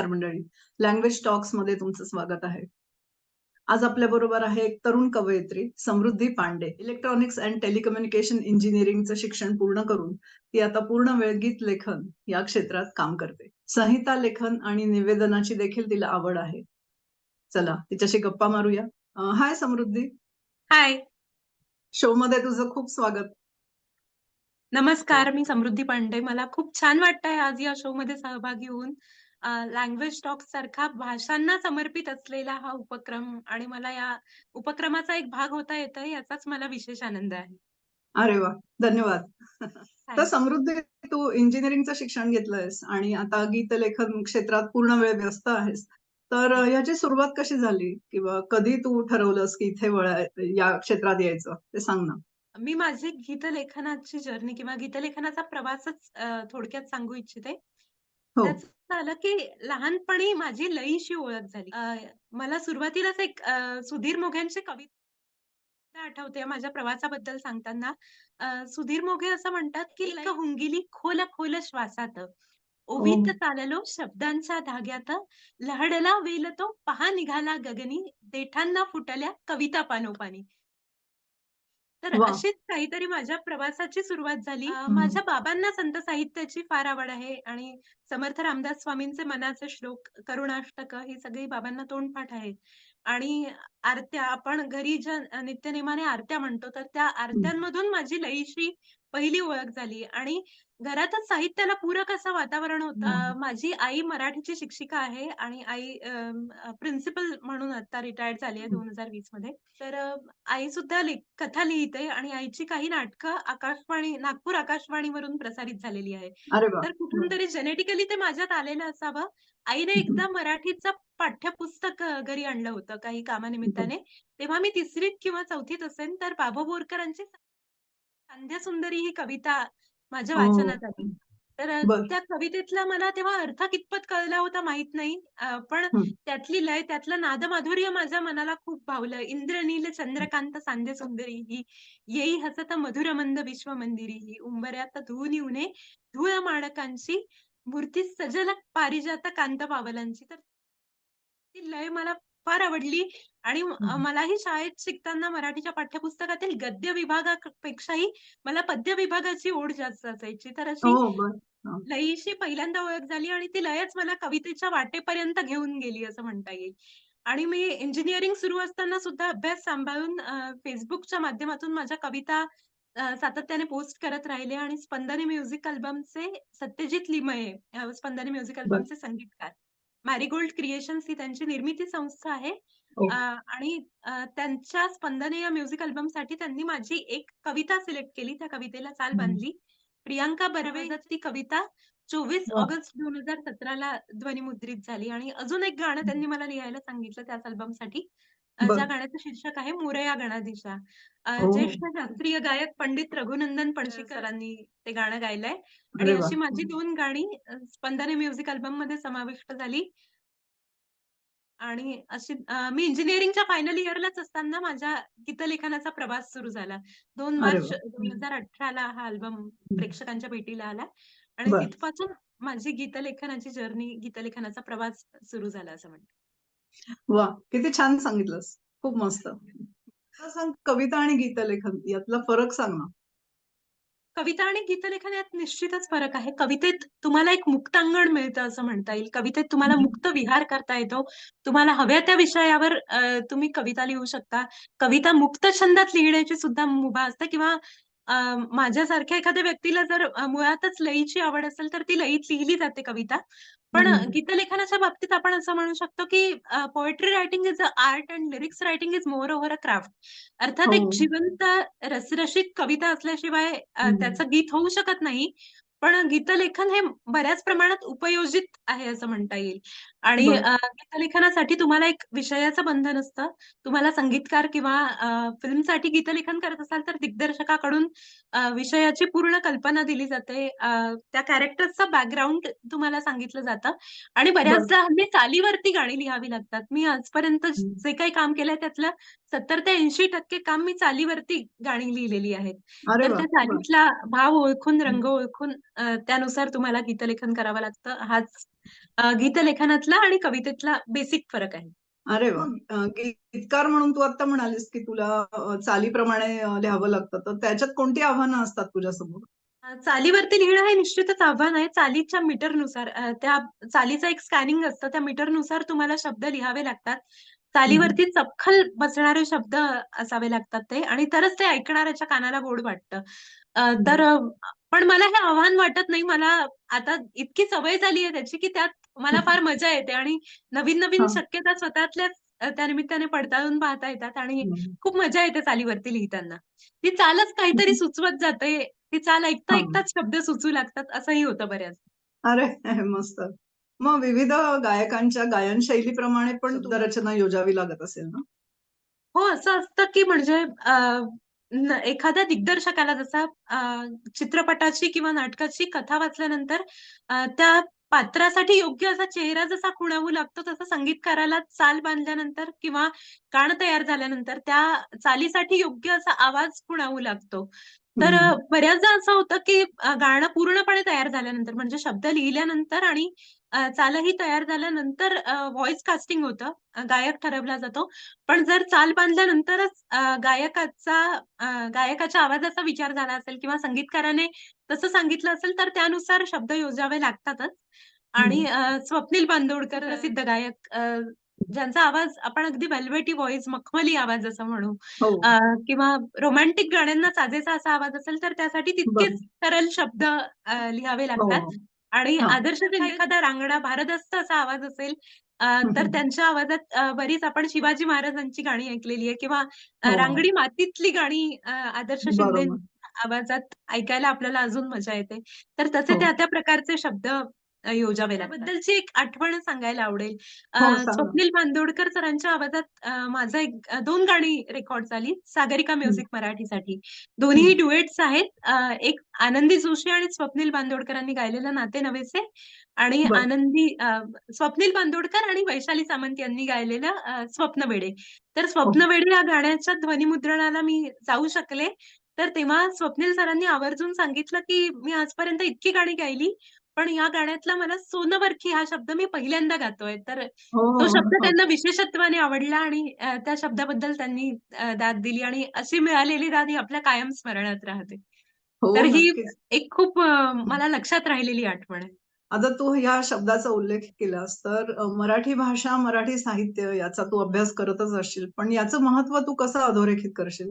नमस्कार मंडळी. लँग्वेज टॉक्समध्ये तुमचं स्वागत आहे. आज आपल्याबरोबर आहे एक तरुण कवयित्री Samruddhi Pande. Electronics and telecommunication इंजिनिअरिंगचं शिक्षण पूर्ण करून ती आता पूर्ण वेळ गीत लेखन या क्षेत्रात काम करते. संहिता लेखन आणि निवेदनाची देखील तिला आवड आहे. चला तिच्याशी गप्पा मारूया. हाय समृद्धी. हाय. शोमध्ये तुझं खूप स्वागत. नमस्कार. मी समृद्धी पांडे. मला खूप छान वाटतंय आज या शोमध्ये सहभागी होऊन. लँग्वेज टॉक्स सारखा भाषांना समर्पित असलेला हा उपक्रम आणि मला या उपक्रमाचा एक भाग होता येतोय याचाच मला विशेष आनंद आहे. अरे वाह! धन्यवाद. तर समृद्धी तू इंजिनिअरिंगचं शिक्षण घेतलंयस आणि आता गीतलेखन क्षेत्रात पूर्ण वेळ व्यस्त आहेस. तर अ, ह्याची सुरुवात कशी झाली? किंवा कधी तू ठरवलंस की इथे वळाय या क्षेत्रात यायचं? ते सांग ना. मी माझी गीतलेखनाची जर्नी किंवा गीतलेखनाचा प्रवासच थोडक्यात सांगू इच्छिते. हो. त्याचं झालं की लहानपणी माझी लयीशी ओळख झाली. अ, मला सुरुवातीलाच एक अ, सुधीर मोघेंची कविता आठवते माझ्या प्रवासाबद्दल सांगताना. अ, सुधीर मोघे असं म्हणतात की "लय हुंगिली खोल खोल श्वासात, ओवीत हो. चाललो शब्दांच्या धाग्यात, लहडला वेल तो पहा निघाला गगनी, देठांना फुटल्या कविता पानोपानी." तर वाह! अशीच काहीतरी माझ्या प्रवासाची सुरुवात झाली. अ, हं. माझ्या बाबांना संत साहित्याची फार आवड आहे आणि समर्थ रामदास स्वामींचे मनाचे श्लोक, करुणाष्टकं ही सगळी बाबांना तोंडपाठ आहेत. आणि आरत्या आपण घरी ज्या अ, नित्यनेमाने आरत्या म्हणतो, तर त्या हं. आरत्यांमधून माझी लयीशी पहिली ओळख झाली आणि घरातच साहित्याला पूरक असं वातावरण होतं. माझी आई मराठीची शिक्षिका आहे आणि आई प्रिन्सिपल म्हणून आता रिटायर्ड झाली आहे हं. 2020 मध्ये. तर आई सुद्धा ले कथा लिहिते आणि आईची काही नाटकं आकाशवाणी नागपूर आकाशवाणीवरून प्रसारित झालेली आहे. तर कुठून. तरी जेनेटिकली ते माझ्यात आलेलं असावं. आईने. एकदा मराठीचं पाठ्यपुस्तक घरी आणलं होतं काही कामानिमित्ताने. तेव्हा मी 3रीत किंवा 4थीत असेन, तर बाबू बोरकरांची संध्यासुंदरी ही कविता माझ्या हो. वाचनात आली. तर. त्या कवितेतला मला तेव्हा अर्थ कितपत कळला होता माहीत नाही. पण. त्यातली लय, त्यातलं नादमाधुर्य माझ्या मनाला खूप भावलं. इंद्रनील चंद्रकांत सांध्य ही, येई हसत मधुर मंद विश्वमंदिरी ही, उंबऱ्यात धूनी उने धूळ माणकांची, मूर्ती सजल पारिजात कांत पावलांची. तर ती लय मला फार आवडली आणि. मलाही शाळेत शिकताना मराठीच्या पाठ्यपुस्तकातील गद्य विभागापेक्षाही मला पद्य विभागाची ओढ जास्त असायची. तर अशी. हां. लयीशी पहिल्यांदा ओळख झाली आणि ती लयच मला कवितेच्या वाटेपर्यंत घेऊन गेली असं म्हणता येईल. आणि मी इंजिनिअरिंग सुरू असताना सुद्धा अभ्यास सांभाळून Facebookच्या माध्यमातून माझ्या कविता सातत्याने पोस्ट करत राहिले आणि स्पंदने म्युझिक अल्बमचे सत्यजित लिमये स्पंदने म्युझिक. अल्बमचे संगीतकार. मॅरीगोल्ड क्रिएशन्स ही त्यांची निर्मिती संस्था आहे. अ, ओके. आणि अ, त्यांच्या स्पंदने या म्युझिक अल्बमसाठी त्यांनी माझी एक कविता सिलेक्ट केली. त्या कवितेला चाल हं. बांधली. प्रियांका बर्वे ती कविता 24 वाह! ऑगस्ट 2017 ला ध्वनिमुद्रित झाली आणि अजून एक गाणं हं. त्यांनी मला लिहायला सांगितलं त्याच अल्बमसाठी. अ, ज्या बरं. गाण्याचं शीर्षक आहे मोरया गणाधीशा. अ, ओह! ज्येष्ठ शास्त्रीय गायक पंडित रघुनंदन पणशीकरांनी ते गाणं गायलंय आणि अरे वाह! अशी माझी हं. 2 गाणी अ, स्पंदने म्युझिक अल्बममध्ये समाविष्ट झाली. आणि अशी मी इंजिनिअरिंगच्या फायनल इयरलाच असताना माझ्या गीतलेखनाचा प्रवास सुरू झाला. 2 अरे मार्च वाह! हं. 2018 ला हा अल्बम. प्रेक्षकांच्या भेटीला आला आणि. तिथपासून माझी गीतलेखनाची जर्नी, गीतलेखनाचा प्रवास सुरू झाला असं म्हणता वाह! किती छान सांगितलंस. खूप मस्त. सांग कविता आणि गीतलेखन यातला फरक सांग ना? कविता आणि गीतलेखन यात निश्चितच फरक आहे. कवितेत तुम्हाला एक मुक्तांगण मिळतं असं म्हणता येईल. कवितेत तुम्हाला. मुक्त विहार करता येतो. तुम्हाला हव्या त्या विषयावर तुम्ही कविता लिहू शकता. कविता मुक्त छंदात लिहिण्याची सुद्धा मुभा असते किंवा माझ्यासारख्या एखाद्या व्यक्तीला जर मुळातच लयीची आवड असेल, तर ती लयीत लिहिली जाते कविता. पण. गीतलेखनाच्या बाबतीत आपण असं म्हणू शकतो, की poetry writing is a art and lyrics writing is more over a craft. अर्थात एक हो. जिवंत रसरशीत कविता असल्याशिवाय. त्याचं गीत होऊ शकत नाही. पण गीतलेखन हे बऱ्याच प्रमाणात उपयोजित आहे असं म्हणता येईल. आणि गीतलेखनासाठी तुम्हाला एक विषयाचं बंधन असतं. तुम्हाला संगीतकार किंवा फिल्मसाठी गीतलेखन करत असाल, तर दिग्दर्शकाकडून विषयाची पूर्ण कल्पना दिली जाते. त्या कॅरेक्टर्सचं बॅकग्राऊंड तुम्हाला सांगितलं जातं आणि. बऱ्याचदा हल्ली चालीवरती गाणी लिहावी लागतात. मी आजपर्यंत. जे काही काम केलंय त्यातलं 70% ते 80% काम मी चालीवरती गाणी लिहिलेली आहेत. तर! त्या. चालीतला भाव ओळखून. रंग ओळखून त्यानुसार तुम्हाला गीतलेखन करावं लागतं. हाच गीतलेखनातला आणि कवितेतला बेसिक फरक आहे. अरे गीतकार म्हणून तू आता म्हणालीस, की तुला चालीप्रमाणे लिहावं लागतं. तर त्याच्यात कोणती आव्हानं असतात तुझ्यासमोर? चालीवरती लिहिणं हे निश्चितच आव्हान आहे. चालीच्या मीटरनुसार त्या चालीचं एक स्कॅनिंग असतं. त्या मीटरनुसार तुम्हाला शब्द लिहावे लागतात. चालीवरती चपखल बसणारे शब्द असावे लागतात ते आणि तरच ते ऐकणाऱ्याच्या कानाला गोड वाटतं. अ, तर पण मला हे आव्हान वाटत नाही. मला आता इतकी सवय झाली आहे त्याची, की त्यात मला फार मजा येते आणि नवीन-नवीन हां. शक्यता स्वतःतल्याच अ, त्यानिमित्ताने पडताळून पाहता येतात आणि. खूप मजा येते चालीवरती लिहिताना. ती चालच काहीतरी सुचवत जाते. ती चाल हां. ऐकता-ऐकताच शब्द सुचू लागतात असंही होतं बऱ्याच. अरे मस्त. मग विविध गायकांच्या गायन शैलीप्रमाणे पण शब्दरचना योजावी लागत असेल ना? हो, असं असतं की म्हणजे एखाद्या दिग्दर्शकाला जसा चित्रपटाची किंवा नाटकाची कथा वाचल्यानंतर त्या पात्रासाठी योग्य असा चेहरा जसा खुणावू लागतो, तसं संगीतकाराला चाल बांधल्यानंतर किंवा गाणं तयार झाल्यानंतर त्या चालीसाठी योग्य असा आवाज खुणावू लागतो. तर बऱ्याचदा असं होतं की गाणं पूर्णपणे तयार झाल्यानंतर म्हणजे शब्द लिहिल्यानंतर आणि चालही तयार झाल्यानंतर अ, व्हॉईस कास्टिंग होतं. गायक ठरवला जातो. पण जर चाल बांधल्यानंतरच गायकाचा गायकाच्या आवाजाचा विचार झाला असेल किंवा संगीतकाराने तसं सांगितलं असेल, तर त्यानुसार शब्द योजावे लागतातच. आणि स्वप्नील बांदोडकर प्रसिद्ध गायक ज्यांचा आवाज आपण अगदी वेल्वेटी व्हॉईस, मखमली आवाज असं म्हणू हो. किंवा रोमॅन्टिक गाण्यांना साजेसा असा आवाज असेल, तर त्यासाठी तितकेच. सरळ शब्द लिहावे हो. लागतात. आणि हां. आदर्श जर एखादा रांगडा, भारदस्त असा आवाज असेल अ, हं, तर हं. त्यांच्या आवाजात बरीच आपण शिवाजी महाराजांची गाणी ऐकलेली आहे किंवा अ, हो. रांगडी मातीतली गाणी आदर्श शिंदे. आवाजात ऐकायला आपल्याला अजून मजा येते. तर तसे हो. त्या-त्या प्रकारचे शब्द अ, योजावे लागतात. त्याबद्दलची एक आठवण सांगायला आवडेल. हो, सांग. स्वप्नील बांदोडकर सरांच्या आवाजात अ, माझं एक अ, 2 गाणी रेकॉर्ड झाली सागरिका हं, म्युझिक मराठीसाठी. हं. दोन्हीही ड्युएट्स आहेत. अ, एक आनंदी जोशी आणि स्वप्नील बांदोडकरांनी गायलेलं नाते नवेसे आणि बरं. आनंदी अ, स्वप्नील बांदोडकर आणि वैशाली सामंत यांनी गायलेलं अ, स्वप्नवेडे. तर हो. स्वप्नवेडे या गाण्याच्या ध्वनिमुद्रणाला मी जाऊ शकले. तर तेव्हा स्वप्नील सरांनी आवर्जून सांगितलं, की "मी आजपर्यंत इतकी गाणी गायली, पण या गाण्यातला मला सोनबरखी हा शब्द मी पहिल्यांदा गातोय." तर हो, तो हो, शब्द हो. त्यांना विशेषत्वाने आवडला आणि अ, त्या शब्दाबद्दल त्यांनी अ, दाद दिली आणि अशी मिळालेली दाद ही आपल्या कायम स्मरणात राहते. हो, तर ही नक्कीच. एक खूप अ. मला लक्षात राहिलेली आठवण आहे. आता तू ह्या शब्दाचा उल्लेख केलास, तर अ, मराठी भाषा, मराठी साहित्य याचा तू अभ्यास करतच असशील. पण याचं महत्त्व तू कसं अधोरेखित करशील?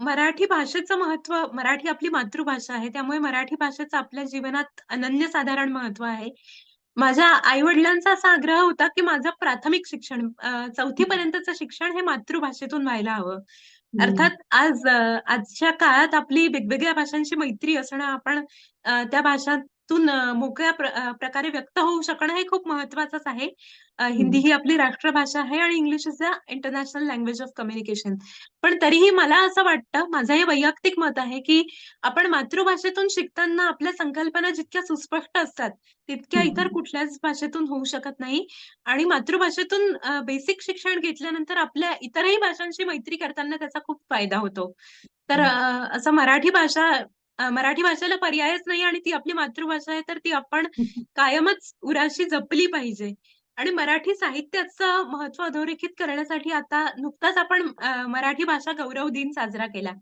मराठी भाषेचं महत्त्व मराठी आपली मातृभाषा आहे. त्यामुळे मराठी भाषेचं आपल्या जीवनात अनन्यसाधारण महत्त्व आहे. माझ्या आई-वडिलांचा असा आग्रह होता, की माझं प्राथमिक शिक्षण अ, 4थी हं. पर्यंतचं शिक्षण हे मातृभाषेतून व्हायला हवं. हं. अर्थात आज अ, आजच्या काळात आपली वेगवेगळ्या भाषांशी मैत्री असणं, आपण अ, त्या भाषांतून अ, मोकळ्या प्र अ, प्रकारे व्यक्त होऊ शकणं हे खूप महत्त्वाचंच आहे. हिंदी हं. आपली राष्ट्रभाषा आहे आणि English is the international language of communication. पण तरीही मला असं वाटतं, माझं हे वैयक्तिक मत आहे, की आपण मातृभाषेतून शिकताना आपल्या संकल्पना जितक्या सुस्पष्ट असतात, तितक्या इतर. कुठल्याच भाषेतून होऊ शकत नाही. आणि मातृभाषेतून बेसिक शिक्षण घेतल्यानंतर आपल्या इतरही भाषांशी मैत्री करताना त्याचा खूप फायदा होतो. तर असं मराठी भाषा मराठी भाषेला पर्यायच नाही आणि ती आपली मातृभाषा आहे, तर ती आपण कायमच उराशी जपली पाहिजे. आणि मराठी साहित्याचं महत्त्व अधोरेखित करण्यासाठी आता नुकताच आपण मराठी भाषा गौरव दिन साजरा केला.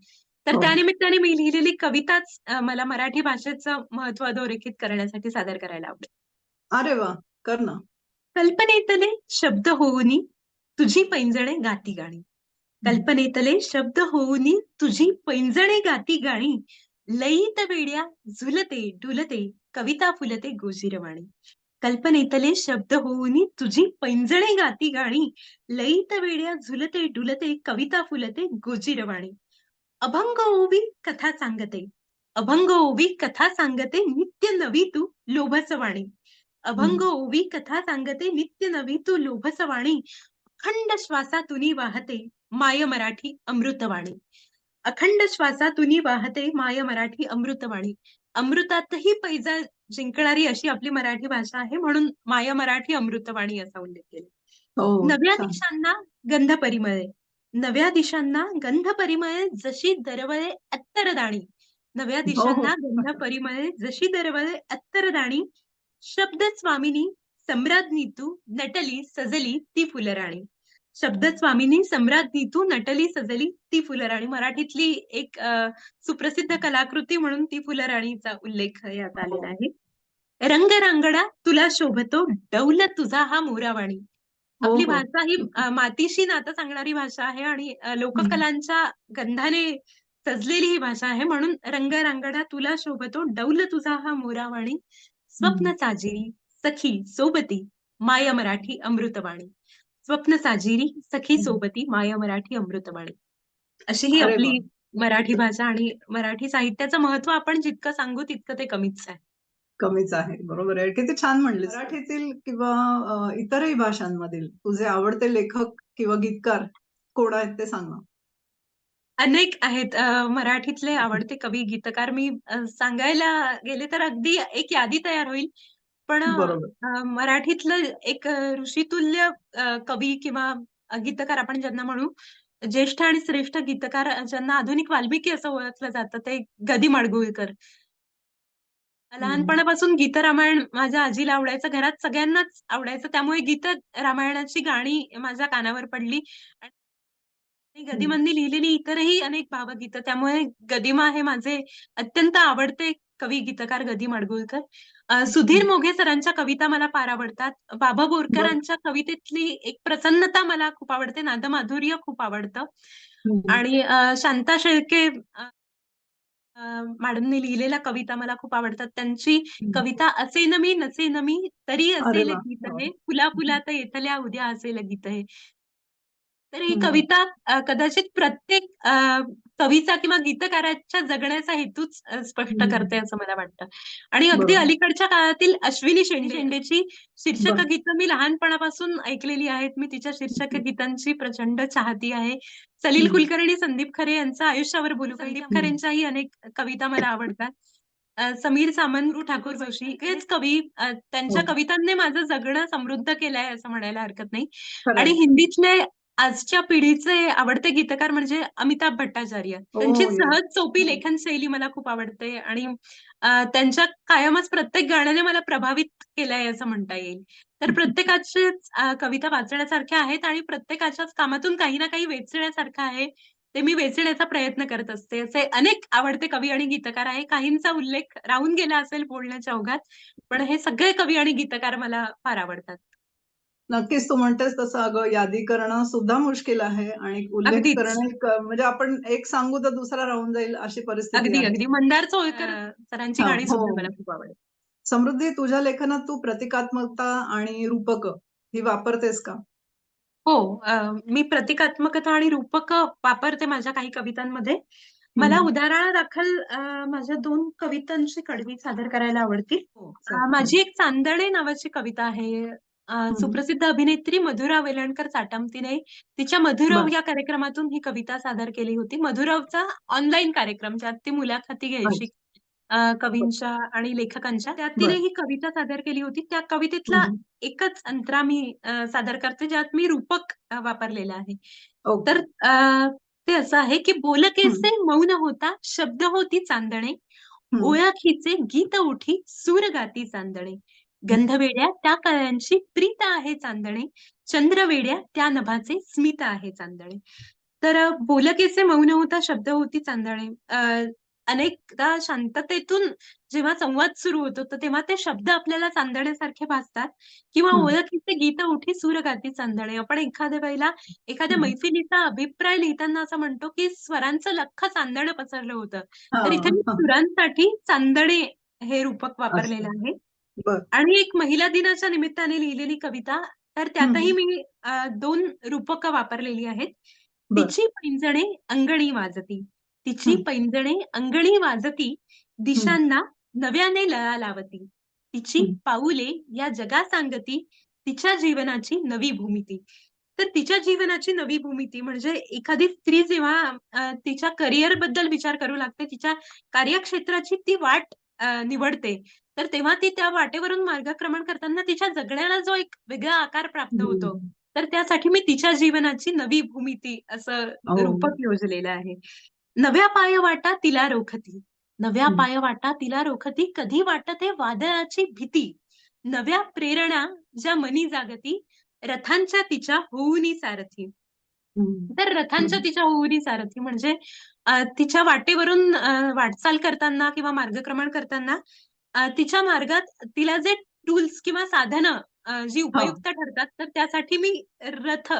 तर हो. त्यानिमित्ताने मी लिहिलेली कविताच मला मराठी भाषेचं महत्त्व अधोरेखित करण्यासाठी सादर करायला आवडेल. अरे वाह! कर ना. कल्पनेतले शब्द होऊनी तुझी पैंजणे गाती गाणी. कल्पनेतले शब्द होऊनी तुझी पैंजणे गाती गाणी. लयीत वेड्या झुलते डुलते कविता फुलते गोजिरवाणी. कल्पनेतले शब्द होऊनी तुझी पैंजणे गाती गाणी. लयीत वेड्या झुलते डुलते कविता फुलते गोजिरवाणी. अभंग ओवी कथा सांगते. अभंग ओवी कथा सांगते नित्य नवी तू लोभस वाणी. अभंग. ओवी कथा सांगते नित्य नवी तू लोभस वाणी. अखंड श्वासातुनी वाहते माय मराठी अमृतवाणी. अखंड श्वासातुनी वाहते माय मराठी अमृतवाणी. अमृतातही पैजा जिंकणारी अशी आपली मराठी भाषा आहे म्हणून माय मराठी अमृतवाणी असा उल्लेख केला. हो, नव्या. दिशांना गंध परिमळे, नव्या दिशांना गंध परिमळे जशी दरवळे अत्तरदाणी. नव्या हो, हो. दिशांना गंध परिमळे जशी दरवळे अत्तरदाणी. शब्द स्वामिनी सम्राज्ञी तू नटली सजली ती फुलराणी शब्द स्वामिनी सम्राज्ञी तू नटली सजली ती फुलराणी. मराठीतली एक सुप्रसिद्ध कलाकृती म्हणून ती फुलराणीचा उल्लेख यात आलेला आहे. रंग रांगडा तुला शोभतो डौल तुझा हा मोरावाणी. हो, आपली हो. भाषा ही मातीशी नातं सांगणारी भाषा आहे आणि लोककलांच्या गंधाने सजलेली ही भाषा आहे. म्हणून रंग रांगडा तुला शोभतो डौल तुझा हा मोरावाणी. स्वप्न साजिरी सखी सोबती माय मराठी अमृतवाणी. स्वप्न साजिरी सखी. सोबती माय मराठी अमृतवाणी. अशी ही आपली. मराठी भाषा आणि मराठी साहित्याचं महत्त्व आपण जितकं सांगू तितकं ते कमीच आहे. कमीच आहे. बरोबर आहे. किती छान म्हणलीस. मराठीतील किंवा इतरही भाषांमधील तुझे आवडते लेखक किंवा गीतकार कोण आहेत ते सांग अनेक आहेत. मराठीतले आवडते कवी, गीतकार. मी सांगायला गेले तर अगदी एक यादी तयार होईल. पण मराठीतलं एक ऋषितुल्य कवी किंवा गीतकार आपण ज्यांना म्हणू, ज्येष्ठ आणि श्रेष्ठ गीतकार ज्यांना आधुनिक वाल्मिकी असं ओळखलं जातं, ते ग. माडगूळकर. लहानपणापासून गीत रामायण माझ्या आजीला आवडायचं, घरात सगळ्यांनाच आवडायचं. त्यामुळे गीत रामायणाची गाणी माझ्या कानावर पडली. आणि गदिमांनी लिहिलेली इतरही अनेक भावगीतं त्यामुळे गदिमा हे माझे अत्यंत आवडते कवी गीतकार गदी माडगुळकर. सुधीर मोघे सरांच्या कविता मला फार आवडतात. बाबा बोरकरांच्या कवितेतली एक प्रसन्नता मला खूप आवडते. नादमाधुर्य खूप आवडतं. आणि शांता शेळके मॅडमने लिहिलेल्या कविता मला खूप आवडतात. त्यांची कविता "असे न मी नसे न मी तरी असेल गीत. हे, फुला फुलात येतल्या उद्या असेल गीत हे." तर ही. कविता कदाचित प्रत्येक कवीचा किंवा गीतकाराच्या जगण्याचा हेतूच स्पष्ट. करते असं मला वाटतं. आणि अगदी. अलीकडच्या काळातील अश्विनी शेंडे शेंडेची शीर्षक. गीतं मी लहानपणापासून ऐकलेली आहेत. मी तिच्या शीर्षक गीतांची प्रचंड चाहती आहे. सलील. कुलकर्णी, संदीप खरे यांचं आयुष्यावर बोलू? संदीप खरेंच्याही अनेक कविता मला आवडतात. समीर सामंत, ठाकूर जोशी हेच कवी त्यांच्या हो. कवितांनी माझं जगणं समृद्ध केलंय असं म्हणायला हरकत नाही. आणि हिंदीतले आजच्या पिढीचे आवडते गीतकार म्हणजे अमिताभ भट्टाचार्य. हो, त्यांची येस. सहज सोपी लेखन शैली मला खूप आवडते आणि अ, त्यांच्या कायमच प्रत्येक गाण्याने मला प्रभावित केलंय असं म्हणता येईल. तर प्रत्येकाच्याच अ, कविता वाचण्यासारख्या आहेत आणि प्रत्येकाच्याच कामातून काही ना काही वेचण्यासारखं आहे. ते मी वेचण्याचा प्रयत्न करत असते. असे अनेक आवडते कवी आणि गीतकार आहे. काहींचा उल्लेख राहून गेला असेल बोलण्याच्या ओघात, पण हे सगळे कवी आणि गीतकार मला फार आवडतात. नक्कीच तू म्हणतेस तसं अगं यादी करणं सुद्धा मुश्किल आहे आणि उल्लेख अगदीच. करणं एक म्हणजे आपण एक सांगू तर दुसरा राहून जाईल अशी परिस्थिती अगदी, आहे. अगदी. मंदार चोळकर सरांची हां, गाणी सुद्धा हो. मला खूप आवडतात. समृद्धी तुझ्या लेखनात तू प्रतिकात्मकता आणि रूपकं ही वापरतेस का? हो. अ, मी प्रतिकात्मकता आणि रूपकं वापरते माझ्या काही कवितांमध्ये. मला. उदाहरणादाखल अ, माझ्या 2 कवितांची कडवी सादर करायला आवडतील. हो, अ, चालेल. माझी एक चांदणे नावाची कविता आहे. अ, हं. सुप्रसिद्ध अभिनेत्री मधुरा वेलणकर चाटमतीने तिच्या मधुरव. या कार्यक्रमातून ही कविता सादर केली होती. मधुरवचा ऑनलाईन कार्यक्रम ज्यात ती मुलाखती घ्यायची अच्छा. अ, कवींच्या आणि लेखकांच्या. त्यात तिने बरं. ही कविता सादर केली होती. त्या हं, कवितेतला हं. एकच अंतरा मी अ, सादर करते ज्यात मी रूपक अ, वापरलेलं आहे. ओके. तर अ, ते असं आहे की "बोल हं. कैसे मौन होता, शब्द होती चांदणे. हं. ओळखीचे गीत उठी, सूर गाती चांदणे. गंधवेड्या त्या कळ्यांची प्रीत आहे चांदणे. चंद्रवेड्या त्या नभाचे स्मित आहे चांदणे." तर अ, "बोल कैसे मौन होता, शब्द होती चांदणे." अनेकदा शांततेतून जेव्हा संवाद सुरू होतो, तर तेव्हा ते शब्द आपल्याला चांदण्यासारखे भासतात किंवा. ओळखीचे गीत उठी, सूर गाती चांदणे. आपण एखाद्या वेळेला एखाद्या. मैफिलीचा अभिप्राय लिहिताना असं म्हणतो, की स्वरांचं लख्ख चांदणं पसरलं होतं. तर इथे मी. सुरांसाठी चांदणे हे रूपक वापरलेलं. आहे. बरं. आणि एक महिला दिनाच्या निमित्ताने लिहिलेली कविता, तर त्यातही. मी अ, 2 रूपकं वापरलेली आहेत. बरं. तिची पैंजणे अंगणी वाजती, तिची. पैंजणे अंगणी वाजती. दिशांना नव्याने लळा लावती. तिची. पाऊले या जगा सांगती, तिच्या जीवनाची नवी भूमिती. तर तिच्या जीवनाची नवी भूमिती म्हणजे एखादी स्त्री जेव्हा अ, तिच्या करिअरबद्दल विचार करू लागते, तिच्या कार्यक्षेत्राची ती वाट अ, निवडते, तर तेव्हा ती त्या वाटेवरून मार्गक्रमण करताना तिच्या जगण्याला जो एक वेगळा आकार प्राप्त होतो. तर त्यासाठी मी तिच्या जीवनाची नवी भूमिती असं हो. रूपक योजलेलं आहे. नव्या पाय वाटा तिला रोखती, नव्या. पाय वाटा तिला रोखती, कधी वाटते वादळाची भीती. नव्या प्रेरणा ज्या मनी जागती रथांच्या तिच्या होऊनी सारथी. तर रथांच्या. तिच्या होऊनी सारथी म्हणजे तिच्या वाटेवरून वाटचाल करताना किंवा मार्गक्रमण करताना तिच्या मार्गात तिला जे टूल्स किंवा साधनं जी हां. उपयुक्त ठरतात, तर त्यासाठी मी रथ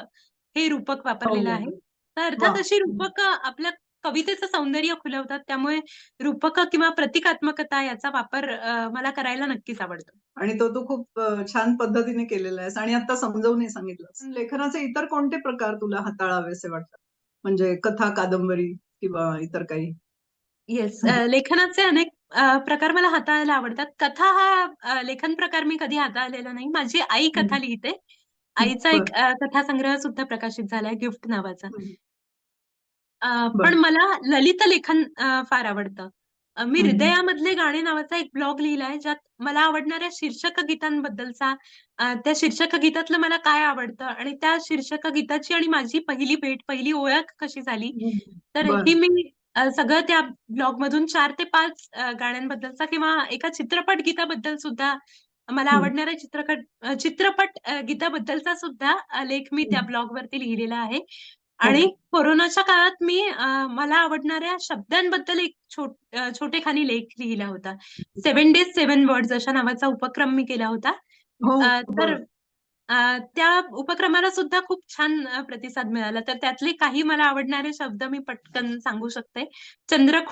हे रूपक वापरलेलं. आहे. तर अर्थात! अशी. रूपकं आपल्या कवितेचं सौंदर्य खुलवतात. त्यामुळे रूपकं किंवा प्रतिकात्मकता याचा वापर मला करायला नक्कीच आवडतो. आणि तो तू खूप छान पद्धतीने केलेला आहेस आणि आता समजावूनही सांगितलंस. लेखनाचे इतर कोणते प्रकार तुला हाताळावेसे वाटतात? म्हणजे कथा, कादंबरी किंवा इतर काही? येस. लेखनाचे अनेक अ, प्रकार मला हाताळायला आवडतात. कथा हा अ, लेखन प्रकार मी कधी हाताळलेला नाही. माझी आई हं. कथा लिहिते. हं. आईचा एक बरं. अ, कथासंग्रह सुद्धा प्रकाशित झालाय गिफ्ट नावाचा. हं. अ, पण बरं. मला ललित लेखन अ, फार आवडतं. अ, मी हं, हं. हृदयामधले गाणे नावाचा एक ब्लॉग लिहिलाय, ज्यात मला आवडणाऱ्या शीर्षक गीतांबद्दलचा अ, त्या शीर्षक गीतातलं मला काय आवडतं आणि त्या शीर्षक गीताची आणि माझी पहिली भेट, पहिली ओळख कशी झाली, हं. तर बरं. ही मी अ, सगळं त्या ब्लॉगमधून 4 ते 5 अ, गाण्यांबद्दलचा किंवा एका चित्रपट गीताबद्दल सुद्धा मला हं. आवडणाऱ्या चित्रकट अ, चित्रपट अ, गीताबद्दलचा सुद्धा अ, लेख मी त्या हं. ब्लॉगवरती लिहिलेला आहे. हो. आणि कोरोनाच्या काळात मी अ, मला आवडणाऱ्या शब्दांबद्दल एक छोट अ, छोटेखानी लेख लिहिला होता. 7 डेज 7 वर्ड्स अशा नावाचा उपक्रम मी केला होता. हो. अ, तर. अ, त्या उपक्रमाला सुद्धा खूप छान अ, प्रतिसाद मिळाला. तर त्यातले काही मला आवडणारे शब्द मी पटकन सांगू शकते.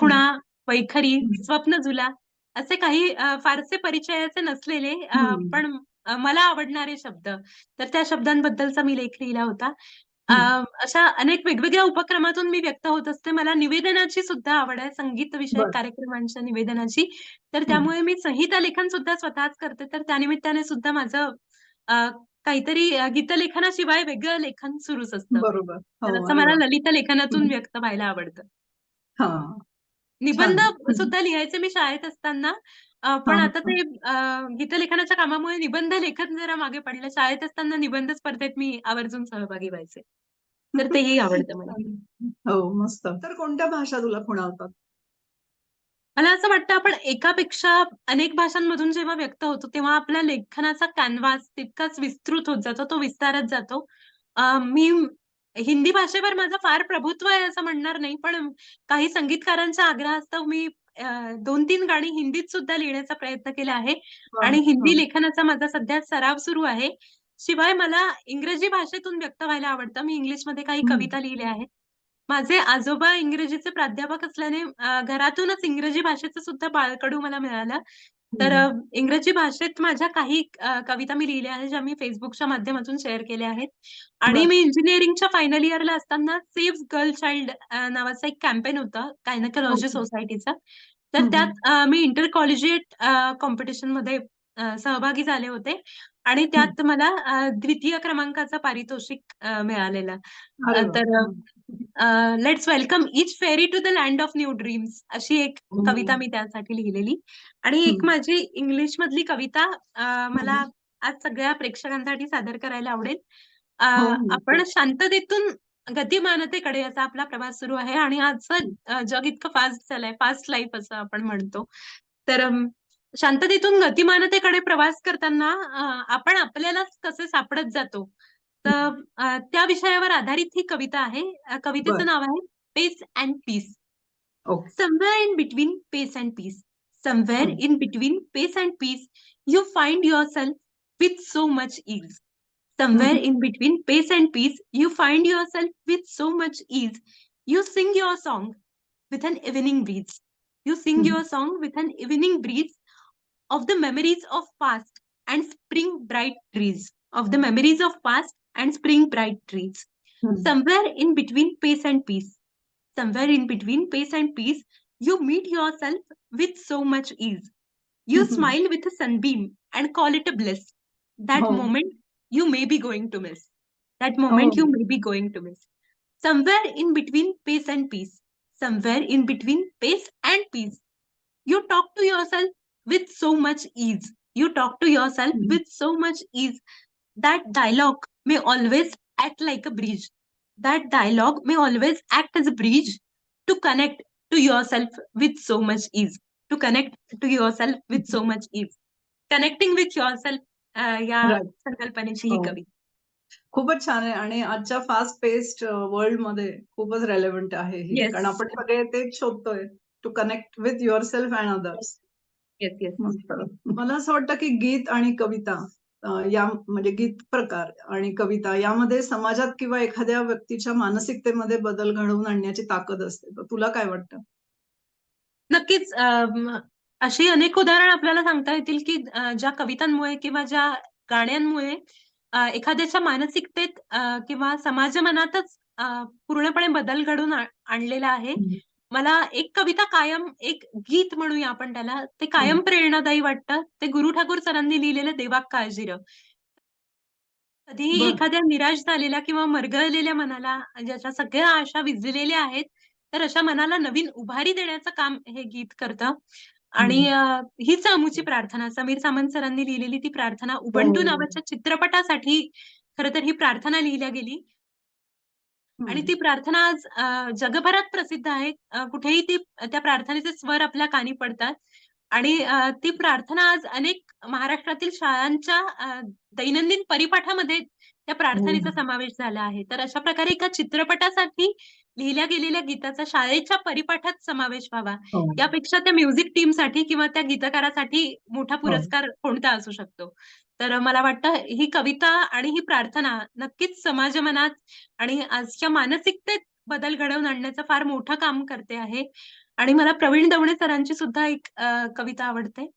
हं. चंद्रखुणा, वैखरी, हं. स्वप्नझुला असे काही अ, फारसे परिचयाचे नसलेले अ, हं. पण अ, मला आवडणारे शब्द. तर त्या शब्दांबद्दलचा मी लेख लिहिला होता. अ, हं. अशा अनेक वेगवेगळ्या उपक्रमातून मी व्यक्त होत असते. मला निवेदनाची सुद्धा आवड आहे, संगीत विषयक बरं. कार्यक्रमांच्या निवेदनाची. तर हं. त्यामुळे मी संहिता लेखन सुद्धा स्वतःच करते. तर त्यानिमित्ताने सुद्धा माझं अ, काहीतरी गीतलेखनाशिवाय वेगळं लेखन सुरूच असतं. बरोबर. तर हो. असं अरे मला! ललित लेखनातून. व्यक्त व्हायला आवडतं. हां. निबंध छान. सुद्धा लिहायचे मी शाळेत असताना. अ, पण आता हां. ते अ, गीतलेखनाच्या कामामुळे निबंध लेखन जरा मागे पडलं. शाळेत असताना निबंध स्पर्धेत मी आवर्जून सहभागी व्हायचे. तर तेही आवडतं मला. हो, मस्त. तर कोणत्या भाषा तुला खुणावतात? मला असं वाटतं आपण एकापेक्षा अनेक भाषांमधून जेव्हा व्यक्त होतो, तेव्हा आपल्या लेखनाचा कॅनव्हास तितकाच विस्तृत होत जातो, तो विस्तारत जातो. मी हिंदी भाषेवर माझं फार प्रभुत्व आहे असं म्हणणार नाही, पण काही संगीतकारांच्या आग्रहास्तव मी अ, 2-3 गाणी हिंदीत सुद्धा लिहिण्याचा प्रयत्न केला आहे! आणि हिंदी. लेखनाचा माझा सध्या सराव सुरू आहे. शिवाय मला इंग्रजी भाषेतून व्यक्त व्हायला आवडतं. मी इंग्लिशमध्ये काही. कविता लिहिल्या आहेत. माझे आजोबा इंग्रजीचे प्राध्यापक असल्याने अ, घरातूनच इंग्रजी भाषेचं सुद्धा बाळकडू मला मिळालं. तर हं. अ, इंग्रजी भाषेत माझ्या काही अ, कविता मी लिहिल्या आहेत, ज्या मी Facebookच्या माध्यमातून शेअर केल्या आहेत. आणि बरं. मी इंजिनिअरिंगच्या फायनल इयरला असताना सेव्ह गर्ल चाइल्ड अ, नावाचा एक कॅम्पेन होता. गायनेकॉलॉजी सोसायटीचा. तर हं, हं. त्यात अ, मी इंटर कॉलेजिएट अ, कॉम्पिटिशनमध्ये अ, सहभागी झाले होते आणि हं. त्यात मला अ, द्वितीय क्रमांकाचं पारितोषिक अ, मिळालेलं. अ, अरे वाह! तर हं. Let's welcome each fairy to the land of new dreams अशी एक कविता हं. मी त्यासाठी लिहिलेली. आणि एक हं. माझी इंग्लिशमधली कविता अ, हं, मला हं. आज सगळ्या प्रेक्षकांसाठी सादर करायला आवडेल. अ, हो, आपण नक्कीच. शांततेतून गतिमानतेकडे असा आपला प्रवास सुरू आहे आणि आजचं हं. अ, जग इतकं फास्ट झालंय, फास्ट लाईफ असं आपण म्हणतो. तर अ, शांततेतून गतिमानतेकडे प्रवास करताना आपण आपल्यालाच कसे सापडत जातो. तर हं. त्या विषयावर आधारित ही कविता आहे. कवितेचं. नाव आहे pace and peace. between pace and peace, somewhere हं. in between pace and peace, you find yourself with so much ease. हं, Somewhere हं. in between pace and peace, you find yourself with so much ease. You sing your song with an evening breeze. You sing हं. your song with an evening breeze of the memories of past and spring bright trees. Of the memories of past and spring bright trees. Mm-hmm. Somewhere in between pace and peace. Somewhere in between pace and peace, you meet yourself with so much ease. You mm-hmm. smile with a sunbeam and call it a bliss. That oh. moment you may be going to miss. That moment oh. you may be going to miss. Somewhere in between pace and peace. Somewhere in between pace and peace. You talk to yourself with so much ease. You talk to yourself mm-hmm. with so much ease That dialogue may always act like a bridge. That dialogue may always act as a bridge to connect to yourself with so much ease. To connect to yourself with so much ease. Connecting with yourself या right. संकल्पनेची ही हो. कविता. खूपच छान आहे आणि आजच्या fast paced वर्ल्डमध्ये खूपच रेलेव्हंट आहे ही. येस. कारण आपण सगळे तेच शोधतोय to connect with yourself and others. Yes, yes. मस्त. मला असं वाटतं की गीत आणि कविता अ, या म्हणजे गीत प्रकार आणि कविता यामध्ये समाजात किंवा एखाद्या व्यक्तीच्या मानसिकतेमध्ये बदल घडवून आणण्याची ताकद असते. तर तुला काय वाटतं? नक्कीच अशी अनेक उदाहरणं आपल्याला सांगता येतील, की ज्या कवितांमुळे किंवा ज्या गाण्यांमुळे एखाद्याच्या मानसिकतेत किंवा समाजमनातच पूर्णपणे बदल घडवून आ आणलेला आहे. मला एक कविता कायम एक गीत म्हणूया आपण त्याला, ते. कायम प्रेरणादायी वाटतं. ते गुरु ठाकूर सरांनी लिहिलेलं देवाक काळजीर. कधीही. एखाद्या निराश झालेल्या किंवा मरगळलेल्या मनाला ज्याच्या सगळ्या आशा विझलेल्या आहेत, तर अशा मनाला नवीन उभारी देण्याचं काम हे गीत करतं. आणि हं. हीच आमुची प्रार्थना समीर सामंत सरांनी लिहिलेली ती प्रार्थना उबंटू हो. नावाच्या चित्रपटासाठी खरं तर ही प्रार्थना लिहिल्या गेली. आणि. ती प्रार्थना आज जगभरात प्रसिद्ध आहे. कुठेही ती त्या प्रार्थनेचे स्वर आपल्या कानी पडतात. आणि ती प्रार्थना आज अनेक महाराष्ट्रातील शाळांच्या दैनंदिन परिपाठामध्ये त्या प्रार्थनेचा हं. समावेश झाला आहे. तर अशा प्रकारे एका चित्रपटासाठी लिहिल्या गेलेल्या गीताचा शाळेच्या परिपाठात समावेश व्हावा, हो. यापेक्षा त्या म्युझिक टीमसाठी किंवा त्या गीतकारासाठी मोठा हो. पुरस्कार कोणता असू शकतो. तर मला वाटतं ही कविता आणि ही प्रार्थना नक्कीच समाजमनात आणि आजच्या मानसिकतेत बदल घडवून आणण्याचं फार मोठं काम करते आहे. आणि मला प्रवीण दवणे सरांची सुद्धा एक कविता आवडते.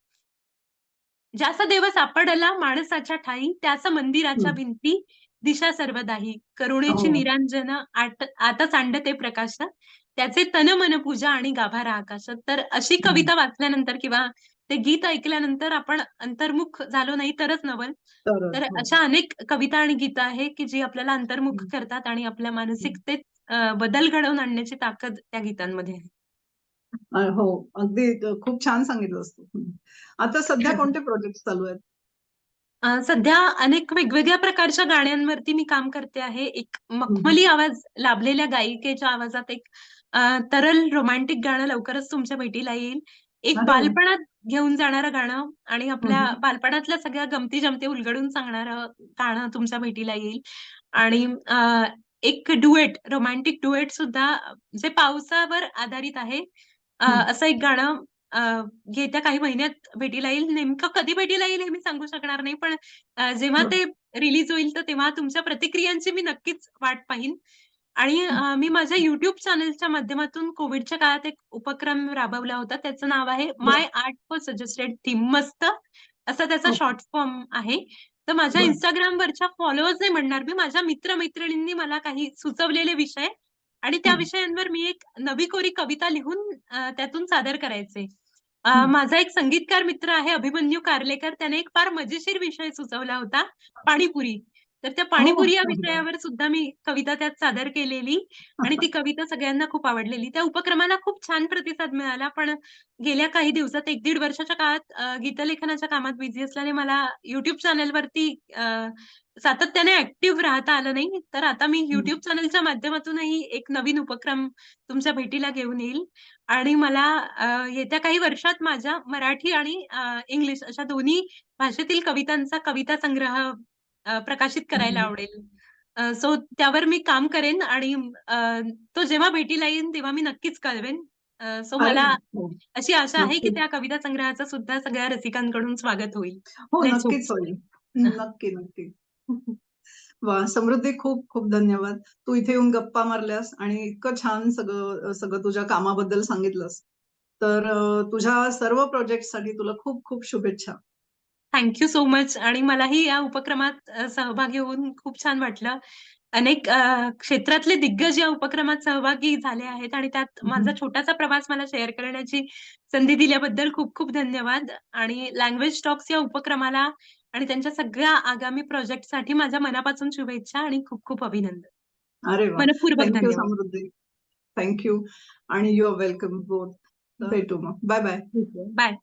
ज्याचा देव सापडला माणसाच्या ठायी, त्याच मंदिराच्या. भिंती दिशा सर्वदाही. करुणेची हो. निरांजन आट आता सांडते प्रकाश. त्याचे तन मन पूजा आणि गाभारा आकाश. तर अशी. कविता वाचल्यानंतर किंवा ते गीत ऐकल्यानंतर आपण अंतर्मुख झालो नाही तरच नवल. तर हो. अशा अनेक कविता आणि गीतं आहे, की जी आपल्याला अंतर्मुख. करतात आणि आपल्या. मानसिकतेत बदल घडवून आणण्याची ताकद त्या गीतांमध्ये आहे. हो. अगदी खूप छान सांगितलंस तू. हं. आता सध्या कोणते प्रोजेक्ट्स चालू आहेत? सध्या अनेक वेगवेगळ्या प्रकारच्या गाण्यांवरती मी काम करते आहे. एक. मखमली आवाज लाभलेल्या गायिकेच्या आवाजात एक तरल रोमॅन्टिक गाणं लवकरच तुमच्या भेटीला येईल. एक! बालपणात घेऊन जाणारं गाणं आणि आपल्या. बालपणातल्या सगळ्या गमती-जमती उलगडून सांगणारं गाणं तुमच्या भेटीला येईल. आणि अ, एक डुएट, रोमॅन्टिक डुएट सुद्धा जे पावसावर आधारित आहे. अ. असं एक गाणं अ, येत्या काही महिन्यात भेटीला येईल. नेमकं कधी भेटीला येईल हे मी सांगू शकणार नाही. पण अ, जेव्हा बरं. ते रिलीज होईल, तर तेव्हा तुमच्या प्रतिक्रियांची मी नक्कीच वाट पाहीन. आणि हं. मी माझ्या YouTube चॅनलच्या माध्यमातून कोव्हिडच्या काळात एक उपक्रम राबवला होता. त्याचं नाव आहे. My art for suggested theme. मस्त असा त्याचा. शॉर्ट फॉर्म आहे. तर माझ्या. Instagramवरच्या फॉलोअर्स नाही म्हणणार मी, माझ्या मित्र-मैत्रिणींनी मला काही सुचवलेले विषय आणि त्या हं. विषयांवर मी एक नवी-कोरी कविता लिहून त्यातून सादर करायचे. हं. माझा एक संगीतकार मित्र आहे अभिमन्यू कार्लेकर. त्याने एक फार मजेशीर विषय सुचवला होता, पाणीपुरी. तर त्या हो. पाणीपुरी या! विषयावर सुद्धा मी कविता त्यात सादर केलेली आणि ती कविता सगळ्यांना खूप आवडलेली. त्या उपक्रमाला खूप छान प्रतिसाद मिळाला. पण गेल्या काही दिवसात 1-1.5 वर्षाच्या काळात गीतलेखनाच्या कामात बिझी असल्याने मला YouTube चॅनलवरती सातत्याने ॲक्टिव्ह राहता आलं नाही. तर आता मी हं. YouTube चॅनलच्या माध्यमातूनही एक नवीन उपक्रम तुमच्या भेटीला घेऊन येईल. आणि मला येत्या काही वर्षात माझ्या मराठी आणि इंग्लिश अशा दोन्ही भाषेतील कवितांचा कविता संग्रह प्रकाशित करायला. आवडेल. सो त्यावर मी काम करेन आणि तो जेव्हा भेटीला येईन तेव्हा मी नक्कीच कळवेन. सो मला. अशी आशा आहे, की. त्या कविता संग्रहाचं सुद्धा सगळ्या रसिकांकडून स्वागत होईल. हो, नक्कीच. होईल. नक्की, नक्की. वाह! समृद्धी खूप खूप धन्यवाद. तू इथे येऊन गप्पा मारल्यास आणि इतकं छान सगळं सगळं तुझ्या कामाबद्दल सांगितलंस. तर तुझ्या सर्व प्रोजेक्ट्ससाठी तुला खूप खूप शुभेच्छा. थँक यू सो मच आणि मलाही या उपक्रमात सहभागी होऊन खूप छान वाटलं. अनेक क्षेत्रातले दिग्गज या उपक्रमात सहभागी झाले आहेत आणि त्यात माझा. छोटासा प्रवास मला शेअर करण्याची संधी दिल्याबद्दल खूप खूप धन्यवाद. आणि लँग्वेज टॉक्स या उपक्रमाला आणि त्यांच्या सगळ्या आगामी प्रोजेक्टसाठी माझ्या मनापासून शुभेच्छा आणि खूप खूप अभिनंदन. अरे! मनःपूर्वक थँक यू धन्यवाद. समृद्धी. थँक यू आणि यू आर वेलकम बोथ. भेटू मग. Bye bye. बाय.